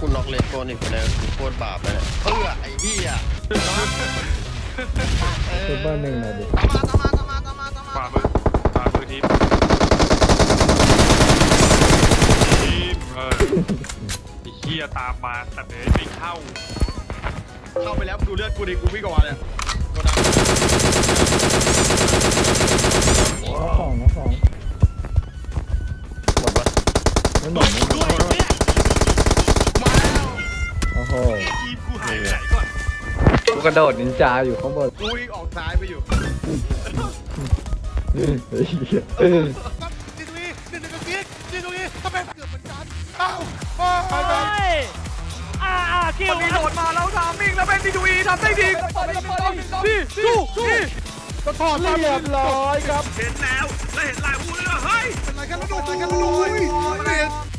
กูน็อกเลนโกนอีกคนนึงกูโคตรบาปเลยเนี่ยเออไอ้เหี้ยเอซูเปอร์หนึ่งหน่อยดิตามมาตามมาตามมาตามมาฝ่ามือฝ่ามือทีมทีมเออไอ้เหี้ยตามมาแต่เนยไม่เข้า เข้าไปแล้วดูเลือดกูดิกูวิ่งก่อนเนี่ยโกดังน้องสองน้องสองหมดปะไม่หมดไม่หมด ด้วยเนี่ยมาแล้ว โอ้โหทีมกูหายไปไหนก่อนกูกระโดดนินจาอยู่ข้างบนกูวิ่งออกซ้ายไปอยู่เฮ้ยเหี้ยนี่ตรงนี้นี่ตรงนี้นี่ตรงนี้ทำไมเกือบเหมือนกันเอ้าไปไปอ่าอ่าคิวมันมีโหลดมาแล้วทามมิ่งแล้วเป็นดีดูอีทำได้ดีนี่สู้สู้ก็ถอดเรียบร้อยครับเห็นแล้วแล้วเห็นลายวูเลยว่าเฮ้ยเป็นไรกันแล้วโดนอะไรกันแล้วโดน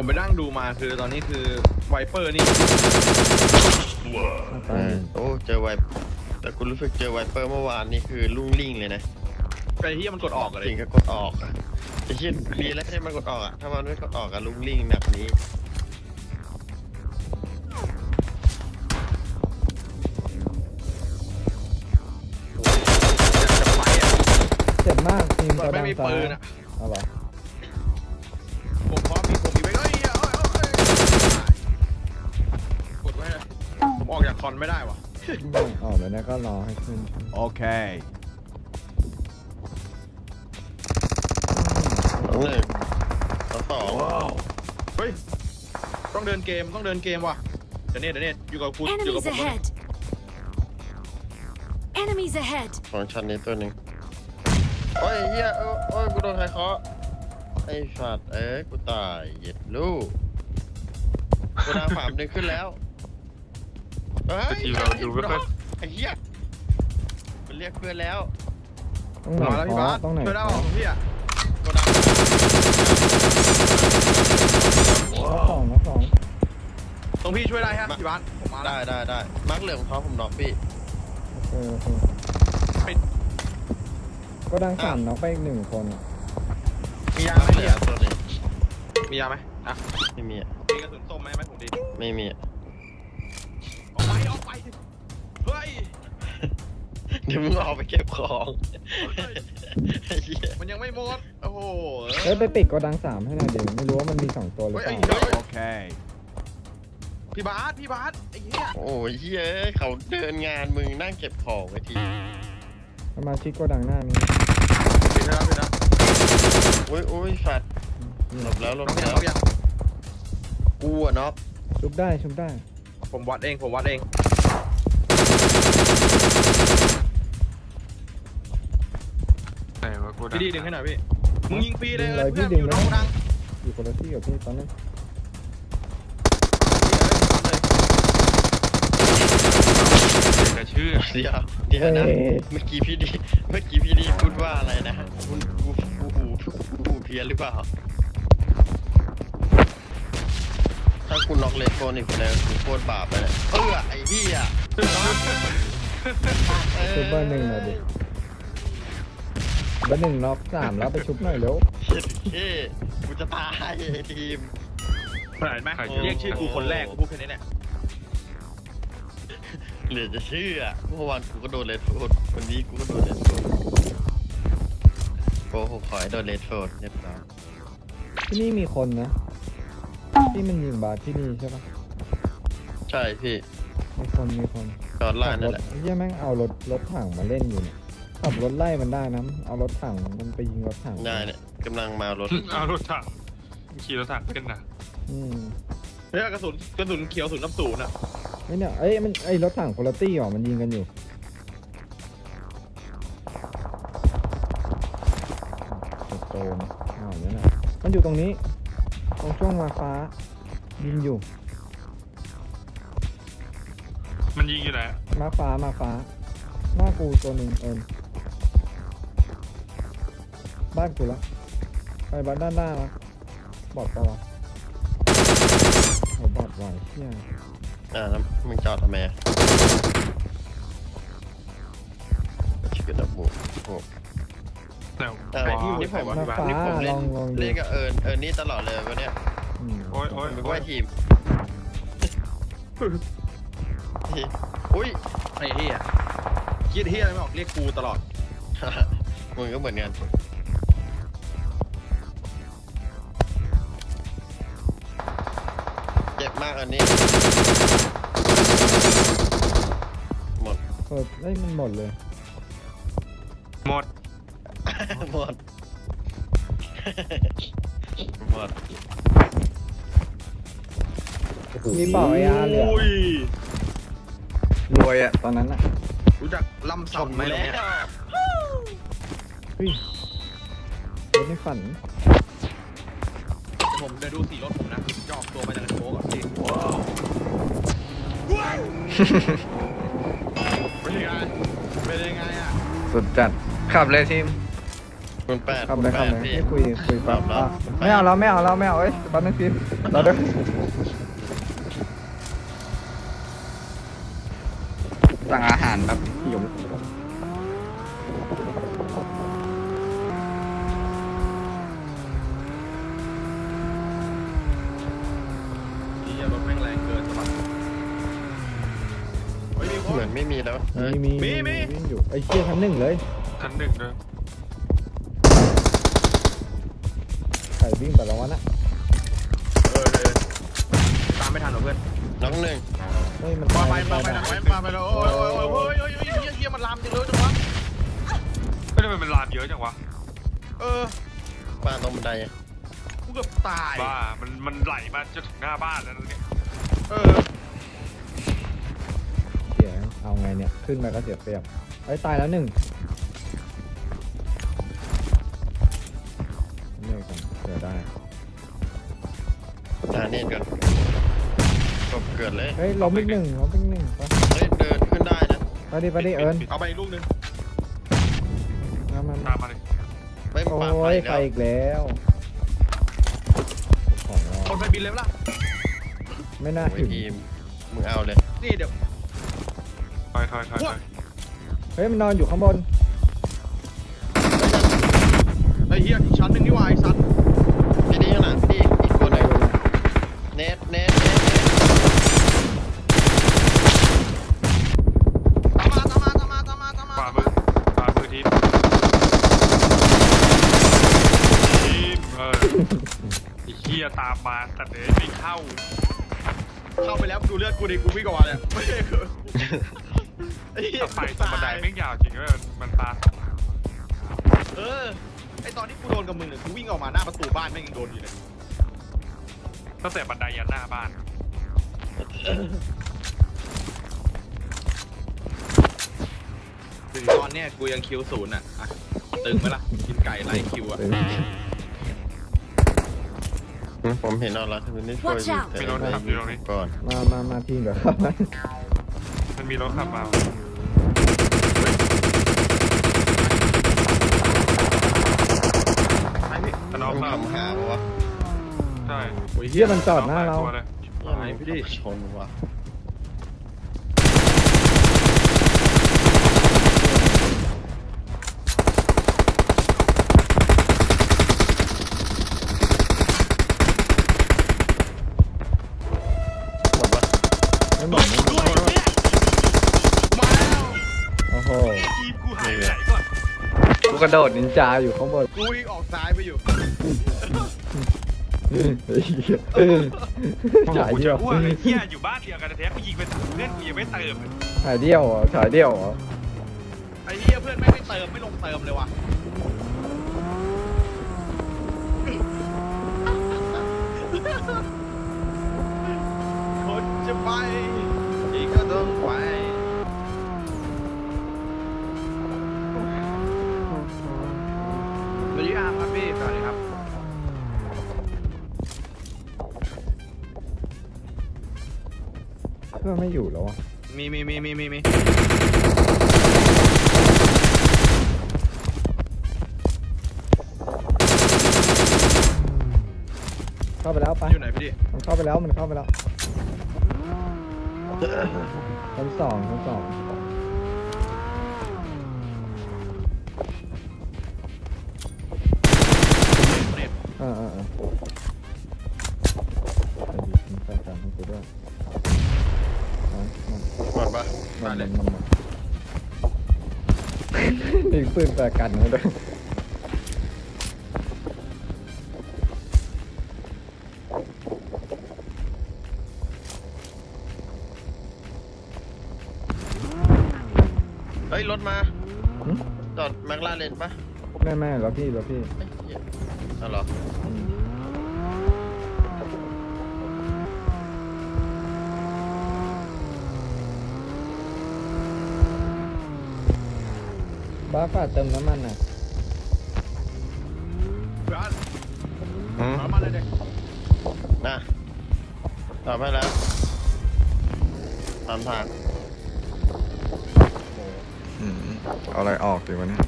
ผมไปนั่งดูมาคือตอนนี้คือไวเปอร์นี่ตายโอ้เจอไวแต่กูรู้สึกเจอไวเปอร์เมื่อวานนี่คือลุ่งลิ่งเลยนะไอ้ที่มันกดออกอะไรจริงก็กดออกอะไอ้เหี้ยดีแล้วที่มันกดออกอะถ้ามันไม่กดออกอะลุ่งลิ่งแบบนี้เจ็บมากทีมกระไม่ดังมีซ้าปืยนอะเอาเหรอผมพร้อมมีผม ออกจากคอนไม่ได้วะออกเลยนะก็รอให้ขึ้น Okay. สองหนึ่งสองสองเฮ้ยต้องเดินเกมต้องเดินเกมว่ะเดี๋ยวเนตเดี๋ยวเนตอยู่กับกูอยู่กับ Enemies ผม ahead. Enemies ahead. สองชั้นนี้ตัวหนึ่งโอ้ยเฮียเอ้ยโอ้ยกูโดนใครเคาะไอ้สัตว์เอ้ยกูตายเหย็ดลูกกูดาวฝามหนึ่งขึ้นแล้ว เฮ้ยแต่ทีมเราดูไม่ค่อย ไอ้เหี้ยมันเรียกเพื่อนแล้วต้องไหนมาแล้วพี่ขอบาสต้องไหนช่วยได้ขป่ะอพี่อะกูดาวน้องสองน้องสองตรงพี่ช่วยได้ฮะพี่บาสผมมาแล้ได้วได้ได้มาร์กเหลืองเขาผมน็อกพี่โอเคโอเคก็ดังสามน้องไปอีกหนึ่งคนอะมียามาไหมร์กเหลืพี่องตัวหนึงมียาไหมอะไม่มีอะมีกระสุนส้มไหมไหมผมดีไม่มีอะ ออกไปออกไปเฮ้ยเดี๋ยวมึงออกไปเก็บของไอ้เหี้ยมันยังไม่หมดโอ้โหเฮ้ยไปปิดก็ดังสามให้หน่อยเดี๋ยวไม่รู้ว่ามันมีสองตัวหรือเฮ้ยเปไอ้ล่าเฮ้ย Okay. พี่บาสพี่บาสไอ้เหี้ยโอ้ยเหี้ยเขาเดินงานมึงนั่งเก็บของไว้ทีสมาชิกก็ดังหน้ามีปิดแล้วปิดแล้วโอ้ยโอ้ยสัตว์หลบแล้วหลบน้องยังแล้วน้องยังกูอะน็อกชุบได้ชุบได้ ผมวัดเอง ผมวัดเอง ไหนวะกูพี่ดีดึงให้หน่อยพี่ มึงยิงฟรีเลยดึงเลยเพื่อนพี่ดึงอยู่เลยน้องดังอยู่คนละที่กับพี่ตอนนั้นเดี๋ยวจะเชื่อเดี๋ยวเดี๋ยวนะเอ้ยเมื่อกี้พี่ดี เมื่อกี้พี่ดีพูดว่าอะไรนะกูกูกูหูกูหูเพี้ยนหรือเปล่า ถ้ากูน็อกเลนโกนอีกคนนึงกูโคตรบาปเลยเนี่ยเออไอ้เหี้ยเอซูเปอร์หนึ่งหน่อยดิเบอร์หนึ่งน็อกสามแล้วไปชุบหน่อยเร็วเช็ดเท่กูจะตายไอ้ทีมเห็นไหมเรียกชื่อกูคนแรกกูพูดแค่นี้แหละเหลือจะเชื่อเมื่อวานกูก็โดนเลดโฟดวันนี้กูก็โดนเลดโฟดโกหกขอให้โดนเลดโฟดเรียบร้อยที่นี่มีคนนะ ที่มันยิงบาสที่นี่ใช่ปะใช่พี่มีคนมีคนจอดล่าขังบรนั่นถแหละเฮียแม่งเอารถรถถังมาเล่นอยู่เนี่ยขับรถไล่มันได้นะเอารถถังมันไปยิงรถถังได้เนี่ยกำลังมารถ เอารถถังขี่รถถังขึ้นนะอืมเฮ้ยกระสุนกระสุนเขียวกระสุนน้ำศูนย์อะไอเนี่ยเอ้ยมันไอรถถังคุณตี้หรอมันยิงกันอยู่โจมอ้าวเนี่ยนะมันอยู่ตรงนี้ ตรงช่วงมาฟ้ายิงอยู่มันยิงอยู่ไหนมาฟ้ามาฟ้า หน้ากูตัวหนึ่งเอิญบ้านกูละไปบ้านด้านหน้านะบอกปะวะโอ้บอดไหวเชี่ยอ่าแล้วมึงจอดทำไมอะชิคกี้พายบูโอ้ แต่แต่ไอ้ที่นี่ผมมาฟ้านี่ผมลเล่นองลองดู เล่นกับเอิญเอิญนี่ตลอดเลยวันเนี้ยอืมโอ้ยโอ้ยมันโอ้ว่ายทีมอุ้ย ไอ้เฮียคิดเฮียอะไรไม่ออกเรียกกูตลอด มึงก็เหมือนกันเจ็บมากอันนี้ หมดเปิดเอ้ยมันหมดเลย หมด หมด หมดมีเปล่าไอ้อาเหลืออุ้ยรวยอะตอนนั้นอะรู้จักลำสัมไหมแล้เนี่ยวเฮ้ยรถในฝันผมเดินดูสีรถผมนะจะออกตัวมาจากในโค้กก่อนพี่เป็นยังไงเป็นยังไงอะสุดจัดขับเลยทีม คุณแปดขับเลยณขับแปดเลยพี่ไม่คุยคุยปั๊บรอบอะๆไม่เอาแล้วไม่เอาแล้วไม่เอาเอ้ยแป๊บนึงทีมเราเด้อสั่งอาหารแบบหิวนี่รถแม่งแรงเกินสะบัดเฮ้ยมีคนเหมือนไม่มีแล้วเอ้ยมีมีมีมีวิ่งอยู่ไอ้เชี่ยชั้นหนึ่งเลยชั้นหนึ่งเลย วิ่งไปแล้ววะน่ะเออเออตามไม่ทันหรอเพื่อนน้องหนึ่งเฮ้ยมันมาตายไปมาไปตายมาไปมาไปแล้วโอ้ยโอ้ยโอ้ยโอ้ยโอ้ยเฮียเฮียมันลามจังเลยจังวะไม่ได้เป็นลามเยอะจังวะเออป้าตรงบันไดอะกูเกือบตายบ้ามันมันไหลมาจะถึงหน้าบ้านแล้วนะเนี่ยเออเสียเอาไงเนี่ย ขึ้นมาก็เสียเปรียบไอ้ยตายแล้วหนึ่ง น็ตก่อนกบเกิดเลยเฮ้ยล้มอีกหนึ่งล้มอีกหนึ่งไปเฮ้ยเดินขึ้นได้นะไปดิไปดิเอิญเอาไปอีกลูกหนึงมามาตามามมาเลยไม่โอ้ปาดไปยอีกไปแล้วอีกแล้วของเราคนไปบินเลยปะล่ะไม่น่าโอ้ยถึงทีมมึงเอาเลยนี่เดี๋ยวถอยถอยถอยถอยเฮ้ยมันนอนอยู่ข้างบน ไอ้เฮียอีกชั้นหนึ่งนี่หว่าไอ้สัามมาแต่เดี๋ยวไม่เข้า เข้าไปแล้วดูเลือดกูดิกูวิ่งออกมาเนี่ยไม่ใช่คือไอ้เหี้ยถ้าไปตรงบันไดแม่งยาวจริงด้วยมันปาเออไอ้ตอนที่กูโดนกับมึงเนี่ยกูวิ่งออกมาหน้าประตูบ้านแม่งยังโดนอยู่เลยตั้งแต่บันไดยันหน้าบ้าน ถึงตอนเนี้ยกูยังคิวศูนย์อะอะตึงไหมล่ะกินไก่ไล่คิวอะเอออืม ผมเห็นเอาละทีนี้ช่วย Watch out แต่ไม่ได้ก่อนมามามาทีมเดี๋ยวครับมันมีรถขับมาไอ้พี่มันออกต้องมาทำหางวะใช่โอ้ยเฮียมันจอดหน้าเราตัวเลย ไอ้พี่ดิชนวะ หมดปะ ไม่หมดไม่หมด มาแล้ว โอ้โห ทีมกูหายไปไหนก่อน กูกระโดดนินจาอยู่ข้างบนกูวิ่งออกซ้ายไปอยู่เฮ้ยฉายกูเดีจะยวอ้วกเลยเหี้ยอยู่บ้านเดียวกันแท้ๆกูยิงไปสามเพื่อนกูยังไม่เติมเลยฉายเดียวเหรอฉายเดียวเหรอไอ้เหี้ยเพื่อนแม่งไม่เติมไม่ลงเติมเลยว่ะ พื่อนไม่อยู่แล้วอะมีมีมีมีมีมีไปเข้าไปแล้วไปอยู่ไหนพี่ดิมันเข้าไปแล้วมันเข้าไปแล้วชั้นสองชั้นสองเออเออเออ ปะมันมันมันมันยิงปืนแปรกันมาด้วยเฮ้ยรถมาหึจอดแม็กลาเรนปะ แม่แม่แล้วพี่แล้วพี่ไอ้เหี้ยอ๋อเหรอ อืม บ้าฝาดเติมน้ำมันน่ะเพื่อนอืมมามาเลยเด็กนะตอบไปแล้วตามทางเอาอะไรออกดีวะเนี่ย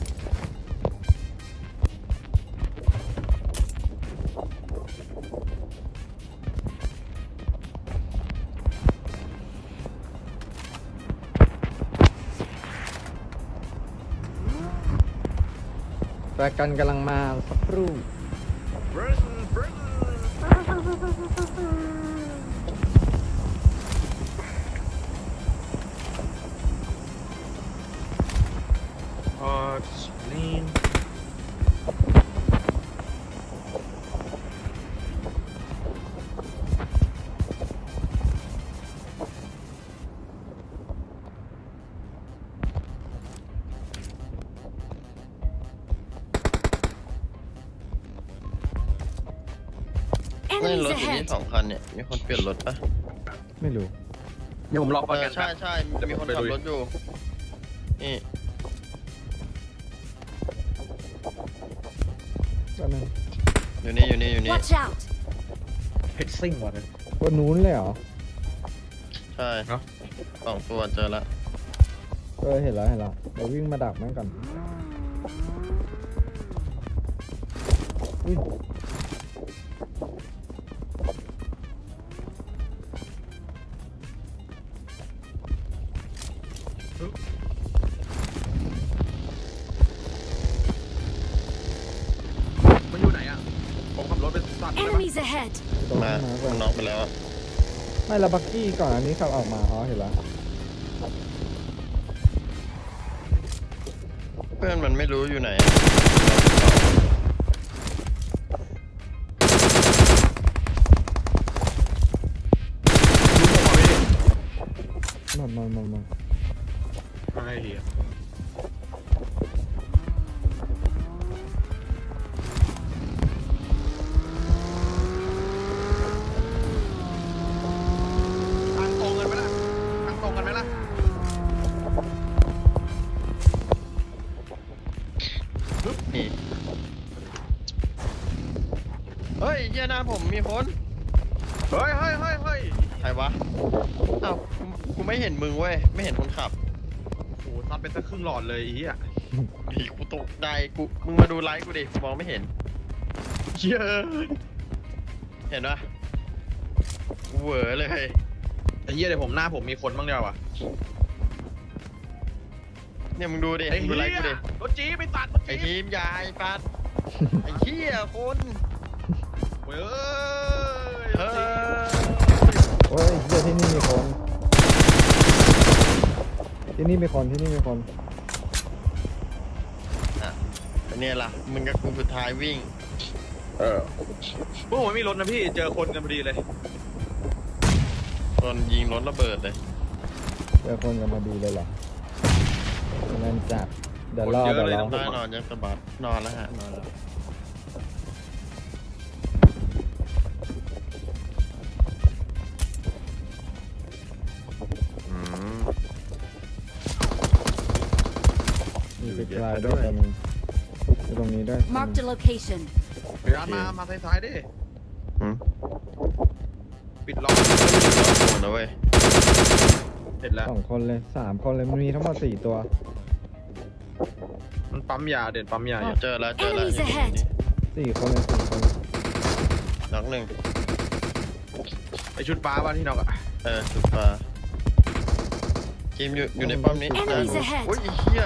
ปรกันกำลังมาสักครู่ อยู่นี่ ahead! สองคันเนี่ย มีคนเปลี่ยนรถปะไม่รู้ เดี๋ยวผมลองเอประอกันใช่ใช่มีคนขับรถอยู่ นี่ก็นั่นอยู่นี่ อยู่นี่ อยู่นี่ Watch out! เพชรซิ่งว่ะเนี่ย บนนู้นเลยเหรอ ใช่เนอะ สองตัวเจอละ เออเห็นแล้วเห็นแล้วเดี๋ยววิ่งมาดักแม่งก่อนอุ้ย ขับรถไปสัตว์เลยปะ Enemies ahead! ตรงมานั้นมาก่อนน้องไปแล้วอะไม่ละบักกี้ก่อนอันนี้ขับออกมาอ๋อเห็นแล้วเพื่อนมันไม่รู้อยู่ไหนอะมันมันมันมันไอ้เหี้ย ยเหี้ยหน้าผมมีคนเฮ้ยเฮ้ยเฮ้ยเฮ้ยใครวะอ้าวกูกูไม่เห็นมึงเว้ย ไม่เห็นคนขับโอ้โหซัดไปสักครึ่งหลอดเลยไอ้เหี้ยอีกูตกใจกูมึงมาดูไลฟ์กูดิมองไม่เห็น เหี้ยเห็นปะกูเหวอเลย ไอ้เหี้ยเดี๋ยวผมหน้าผมมีคนบ้างเดียววะเนี่ยมึงดูดิไอ้มึงดูเหี้ไลยฟ์กูดิรถจี๊ปไปตัดรถไอ้จี๊ปทีมยายปัด ไอ้เหี้ยคน เว้ยเฮ้ยโอ้ยเดี๋ยวที่นี่มีคน ที่นี่มีคนที่นี่มีคนอะอันเนี่ยล่ะมึงกับกูสุดท้ายวิ่ง เออพวกผมไม่มีรถนะพี่เจอคนกันพอดีเลยโดนยิงรถระเบิดเลย เจอคนกันมาดีเลยเหรอนั่นจัดเดี๋ยวรอคนเยอะเดี๋ยวเลยรอ ต้องได้นอนยังสบายนอนแล้วฮะนอนแล้วายด้วยตัวหนึงอยู่ตรงนี้ด้วย Marked a location. พยายามมา มาซ้ายๆดิอืมปิดล็อกโอนนะเว้ยเสร็จแล้ว สองคนเลยสามคนเลยมันมีทั้งหมดสี่ตัว มันปั๊มยาเด่นปั๊มยาอยู่เจอแล้วเจอแล้ว Enemies อยู่ตรง ahead นี้สี่คนเลยสี่คนน็อกหนึ่งไอชุดฟ้าบ้านที่นอกอะเออสุดฟ้าทีมอยู่อยู่ในป้อมนี้ Enemies ahead โอ้ยไอ้เหี้ย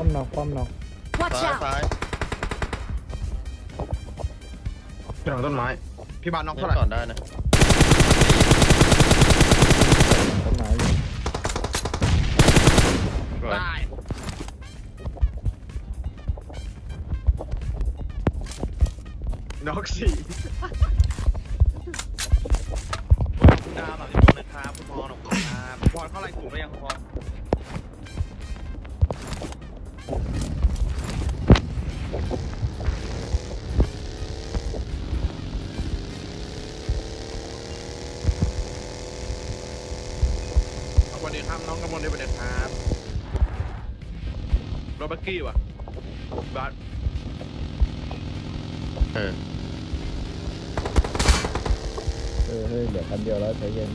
ป้อมนอกป้อมนอก Watch ซ้าย out! ซ้ายเป็นหลังต้นไม้ พี่บานน็อกนี่เท่าไหร่ก่อนได้นะต้นไม้อยู่สวยได้น็อกสี่คุณดาวสามสิบคนนะครับคุณพรขอบคุณครับคุณพรเข้าไลน์กลุ่มได้ยังคุณพร บักกี้ว่ะบัสเออเออเฮ้ยเหลือคันเดียวแล้วใจเย็น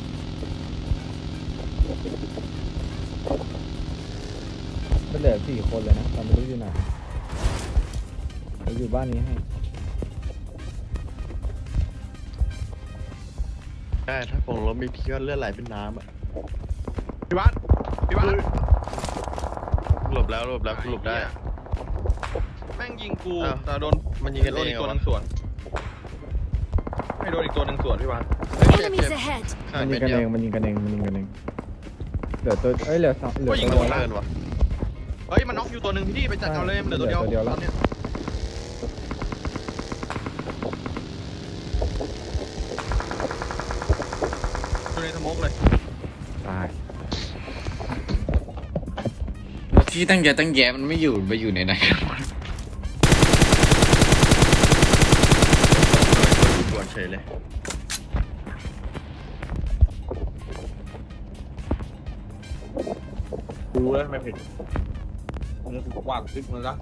มันเหลือสี่คนเลยนะตอนไม่รู้อยู่ไหนเราอยู่บ้านนี้ให้ ได้ถ้าผมล้มมีพี่ก็เลือดไหลเป็นน้ำอะพี่บัสพี่บัสหล บแล้วหลบแล้วกูหลบได้แม่งยิงกูอ้าวแต่โดนมันยิงกันโดเอนงอีกเหรตัวอหวะนึ่งส่วนไม่โดนอีกตัวหนึ่งส่วนพี่บัสเฮ้ยเจ็บ Enemies เจ็บ ahead! ขามัดนยิเม็งดกันเดียวเองมันยิงกันเองมันยิงกันเองเหลือตัวเอ้ยเหลือสองเหลือยิงตัวโดเดียวนละเกินวะเฮ้ยมันน็อกอยู่ตัวหนึ่งพี่ไปจัดเอาเลยมันเหลือตัวเดียวเหลือตัวเดียวแล้วตอนเนี้ยอยู่ แล้วที่ตั้งใจตั้งแยะมันไม่อยู่ไปอยู่ในไหนกันวะปวดเฉยเลย กูรู้แล้วทำไมผิดมึงว่างซึกมึงละ